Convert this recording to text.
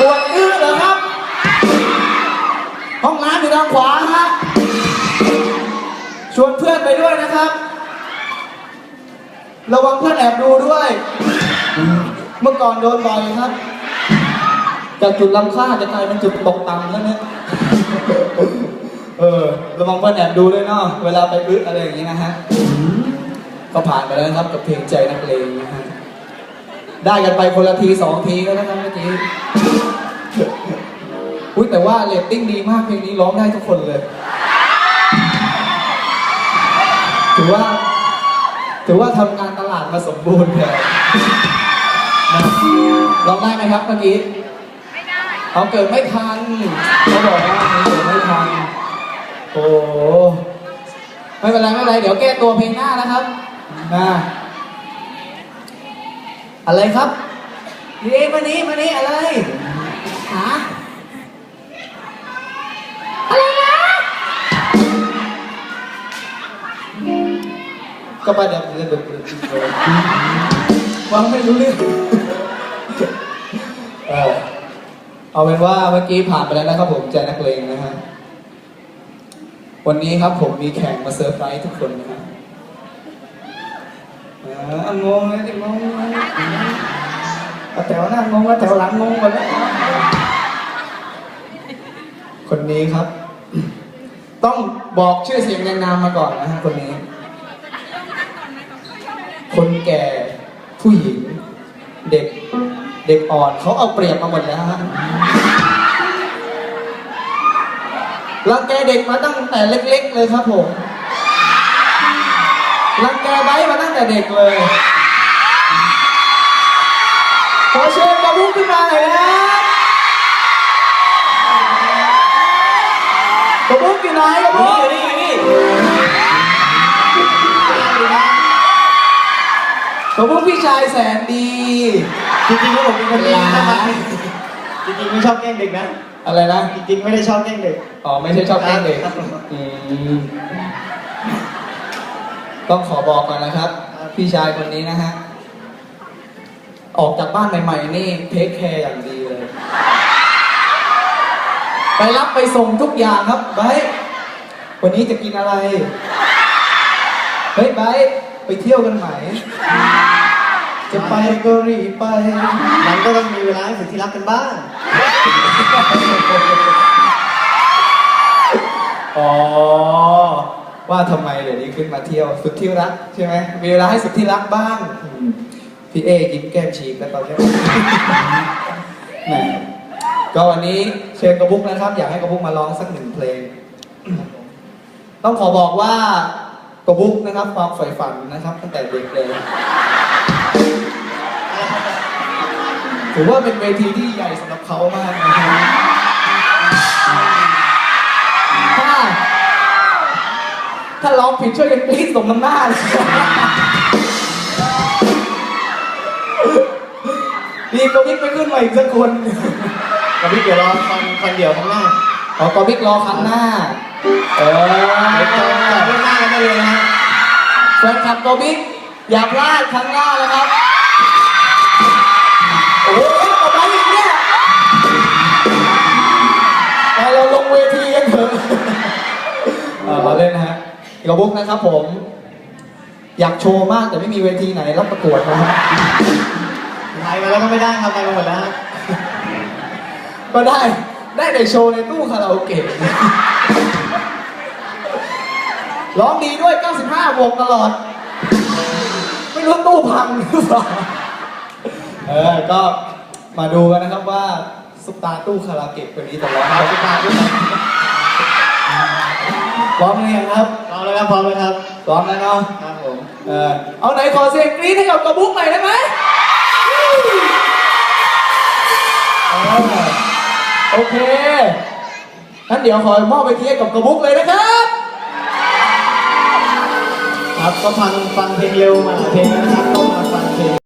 ปวดอื้อเหรอครับ ห้องน้ำอยู่ทางขวาฮะ ชวนเพื่อนไปด้วยนะครับ ระวังเพื่อนแอบดูด้วย เมื่อก่อนโดนบ่อยครับ จากจุดลำค่าจะกลายเป็นจุดตกต่ำแล้วเนี่ย เออ ระวังเพื่อนแอบดูด้วยเนาะ เวลาไปอึออะไรอย่างนี้นะฮะ ก็ผ่านไปแล้วนะครับกับเพลงใจนักเลงนะฮะได้กันไปคนละทีสองทีก็แล้วกันเมื่อกี้ อุ้ยแต่ว่าเรตติ้งดีมากเพลงนี้ร้องได้ทุกคนเลย ถือว่า ถือว่าทำการตลาดมาสมบูรณ์เลยนะร้องได้ไหมครับเมื่อกี้ ไม่ได้เขาเกิดไม่ทันเขาบอกว่าเขาเกิดไม่ทัน โอ้ไม่เป็นไรไม่เป็นไร เดี๋ยวแก้ตัวเพลงหน้านะครับนะอะไรครับนี่มานี้มานี้อะไร ก็ไปเดี๋ยวเดี๋ยวเดี๋ยวเดี๋ยววางไม่รู้เรื่องเออเอาเป็นว่าเมื่อกี้ผ่านไปแล้วนะครับผมใจนักเลงนะฮะ วันนี้ครับผมมีแขกมาเซอร์ไพรส์ทุกคนนะครับอ่างงเลยงงเลยแถวหน้างงแล้วแถวหลังงงหมดแล้วคนนี้ครับ ต้องบอกชื่อเสียงแนะนามมาก่อนนะฮะคนนี้ แก่ผู้หญิง เด็กเด็กอ่อนเขาเอาเปรียบมาหมดแล้วฮะรังแกเด็กมาตั้งแต่เล็ก ๆ เลยครับผมรังแกไบร์ทมาตั้งแต่เด็กเลย ขอเชิญกระบุ้งขึ้นมาหน่อยนะกระบุ้งอยู่ไหนกระบุ้งอยู่นี่อยู่นี่ กระบุ้งพี่ชายแสนดี จริงๆแล้วผมเป็นคนดีนะครับจริงๆไม่ชอบแกล้งเด็กนะ อะไรนะ จริงๆไม่ได้ชอบแกล้งเด็ก อ๋อไม่ใช่ชอบแกล้งเด็กครับ อืมต้องขอบอกก่อนนะครับ พี่ชายคนนี้นะฮะ ออกจากบ้านใหม่ๆนี่เทคแคร์อย่างดีเลย ไปรับไปส่งทุกอย่างครับไบร์ทวันนี้จะกินอะไร เฮ้ยไบร์ทไปเที่ยวกันไหม จะไปก็รีบไป มันก็ต้องมีเวลาให้สุดที่รักกันบ้าง อ๋อ ว่าทำไมเดี๋ยวนี้ขึ้นมาเที่ยวสุดที่รักใช่ไหมมีเวลาให้สุดที่รักบ้างอืมพี่เอยิ้มแก้มฉีกแล้วตอนนี้ แหมก็วันนี้เชิญกระบุกนะครับ อยากให้กระบุกมาร้องสักหนึ่งเพลง ต้องขอบอกว่ากระบุกนะครับ ความใฝ่ฝันนะครับ ตั้งแต่เด็กเลย ถือว่าเป็นเวทีที่ใหญ่สำหรับเขามากนะครับถ้าถ้าร้องผิดช่วยกันกรี๊ดสมน้ำหน้าเลยดีกว่าบิ๊กไปขึ้นมาอีกสักคนกับพี่เดี๋ยวรอฟังฟังเดี่ยวข้างหน้าขอกอบิ๊กรอครั้งหน้าเอเดี๋ยวจออจอเรื่องหน้ากันได้เลยนะฮะแฟนคลับกอบิ๊ก อย่าพลาดครั้งหน้านะครับ โอ้โหต่อไปอีกเนี่ยไปเราลงเวทีกันเถอะเออมาเล่นนะฮะกระบุกนะครับผม อยากโชว์มากแต่ไม่มีเวทีไหนรับประกวดนะฮะไทยมาแล้วก็ไม่ได้ครับไปมาหมดแล้วฮะก็ได้ได้แต่โชว์ในตู้คาราโอเกะร้องดีด้วย 95 วงตลอด ไม่รู้ตู้พังหรือเปล่าเออก็มาดูกันนะครับว่าซุปตาตู้คาราโอเกะคนนี้จะร้องขอบคุณมากด้วยครับร้องหรือยังครับพร้อมแล้วครับพร้อมแล้วครับร้องแล้วเนาะครับผมเออเอาไหนขอเสียงกรี๊ดให้กับกระบุ๊กหน่อยได้ไหมเออโอเคงั้นเดี๋ยวขอมอบไปทีให้กับกระบุ๊กเลยนะครับ ครับก็ฟังฟังเพลงเร็วมาเพลงนะครับก็มาฟังเพลง